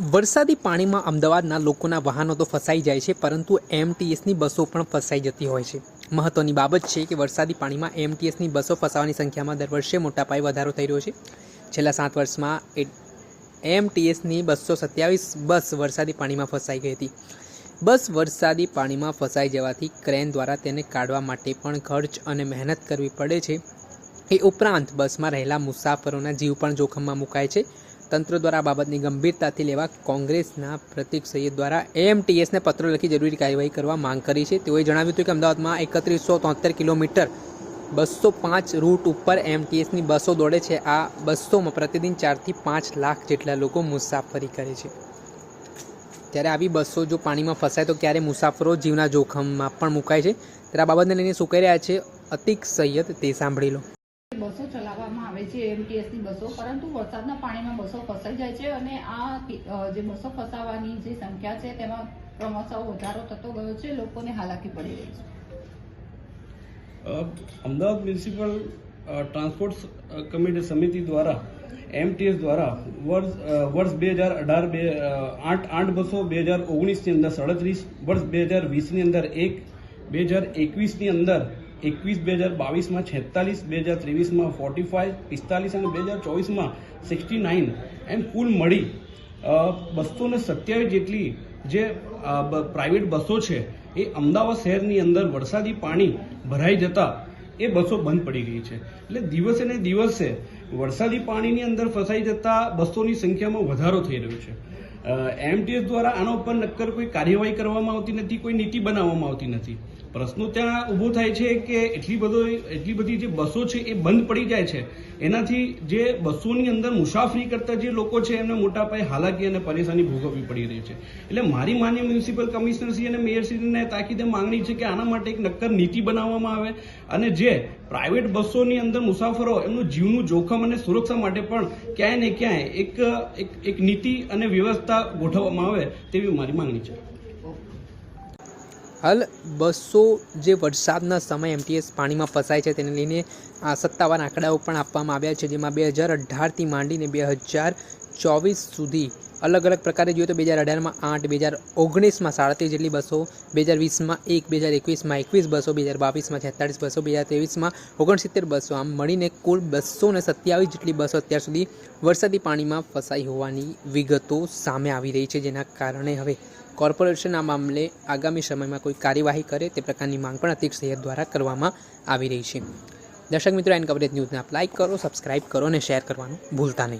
વરસાદી પાણીમાં અમદાવાદના લોકોના વાહનો તો ફસાઈ જાય છે, પરંતુ એમટીએસની બસો પણ ફસાઈ જતી હોય છે. મહત્વની બાબત છે કે વરસાદી પાણીમાં એમટીએસની બસો ફસાવાની સંખ્યામાં દર વર્ષે મોટા પાયે વધારો થઈ રહ્યો છે. છેલ્લા સાત વર્ષમાં એમટીએસની બસો સત્યાવીસ બસ વરસાદી પાણીમાં ફસાઈ ગઈ હતી. બસ વરસાદી પાણીમાં ફસાઈ જવાથી ક્રેન દ્વારા તેને કાઢવા માટે પણ ખર્ચ અને મહેનત કરવી પડે છે. એ ઉપરાંત બસમાં રહેલા મુસાફરોના જીવ પણ જોખમમાં મુકાય છે. તંત્ર દ્વારા આ બાબતની ગંભીરતાથી લેવા કોંગ્રેસના પ્રતિક સૈયદ દ્વારા એએમટીએસને પત્ર લખી જરૂરી કાર્યવાહી કરવા માંગ કરી છે. તેઓએ જણાવ્યું હતું કે અમદાવાદમાં એકત્રીસો તોતેર કિલોમીટર બસો પાંચ રૂટ ઉપર એમટીએસની બસો દોડે છે. આ બસોમાં પ્રતિદિન ચારથી પાંચ લાખ જેટલા લોકો મુસાફરી કરે છે. ત્યારે આવી બસો જો પાણીમાં ફસાય તો ક્યારે મુસાફરો જીવના જોખમમાં પણ મુકાય છે? ત્યારે આ બાબતને લઈને શું કહી રહ્યા છે અતિક સૈયદ તે સાંભળી લો. બસો ચલાવવામાં આવે છે એમટીએસની બસો, પરંતુ વરસાદના પાણીમાં બસો ફસાઈ જાય છે અને આ જે બસો ફસાવાની જે સંખ્યા છે તેમાં ક્રમશઃ વધારો થતો ગયો છે, લોકોને હાલાકી પડી રહી છે. અમદાવાદ મ્યુનિસિપલ ટ્રાન્સપોર્ટ કમિટી સમિતિ દ્વારા એમટીએસ દ્વારા વર્ષ વર્ષ બે હજાર અઢાર બે આઠ આઠ બસો બે હજાર ઓગણીસની અંદર, સાડત્રીસ વર્ષ બે હજાર વીસની અંદર એક, બે હજાર એકવીસની અંદર એકવીસ બે હજાર બાવીસમાં, છેતાલીસ બે હજાર ત્રેવીસમાં ફોર્ટી ફાઇવ પિસ્તાલીસ અને બે હજાર ચોવીસમાં સિક્સટી નાઇન એમ કુલ મળી બસો ને સત્યાવીસ જેટલી જે પ્રાઇવેટ બસો છે, એ અમદાવાદ શહેરની અંદર વરસાદી પાણી ભરાઈ જતા એ બસો બંધ પડી ગઈ છે. એટલે દિવસે ને દિવસે વરસાદી પાણીની અંદર ફસાઈ જતા બસોની સંખ્યામાં વધારો થઈ રહ્યો છે. એમટીએસ દ્વારા આના ઉપર નક્કર કોઈ કાર્યવાહી કરવામાં આવતી નથી, કોઈ નીતિ બનાવવામાં આવતી નથી. પ્રશ્નો ત્યાં ઊભો થાય છે કે એટલી બધો એટલી બધી જે બસો છે એ બંધ પડી જાય છે. એનાથી જે બસોની અંદર મુસાફરી કરતા જે લોકો છે, એમને મોટા પાયે હાલાકી અને પરેશાની ભોગવવી પડી રહી છે. એટલે મારી માન્ય મ્યુનિસિપલ કમિશનરશ્રી અને મેયરશ્રીને તાકીદે માંગણી છે કે આના માટે એક નક્કર નીતિ બનાવવામાં આવે અને જે પ્રાઇવેટ બસોની અંદર મુસાફરો એમનું જીવનું જોખમ અને સુરક્ષા માટે પણ ક્યાંય ને ક્યાંય એક એક એક નીતિ અને વ્યવસ્થા ગોઠવવામાં આવે તેવી મારી માંગણી છે. હાલ બસો જે વરસાદના સમય એમટીએસ પાણીમાં ફસાય છે તેને લઈને આ સત્તાવાર આંકડાઓ પણ આપવામાં આવ્યા છે, જેમાં બે હજાર અઢારથી માંડીને બે હજાર ચોવીસ સુધી અલગ અલગ પ્રકારે જોઈએ તો બે હજાર અઢારમાં આઠ, બે હજાર ઓગણીસમાં સાડત્રીસ જેટલી બસો, બે હજાર વીસમાં એક, બે હજાર એકવીસમાં એકવીસ બસો, બે હજાર બાવીસમાં છેતાળીસ બસો, બે હજાર ત્રેવીસમાં ઓગણસિત્તેર બસો. આમ મળીને કુલ બસો ને સત્યાવીસ જેટલી બસો અત્યાર સુધી વરસાદી પાણીમાં ફસાઈ હોવાની વિગતો સામે આવી રહી છે, જેના કારણે હવે કોર્પોરેશન આ મામલે આગામી સમયમાં કોઈ કાર્યવાહી કરે તે પ્રકારની માંગ પણ અતિક સૈયદ દ્વારા કરવામાં આવી રહી છે. દર્શક મિત્રો, એન કવરેજ ન્યૂઝને આપ લાઇક કરો, સબસ્ક્રાઇબ કરો અને શેર કરવાનું ભૂલતા નહીં.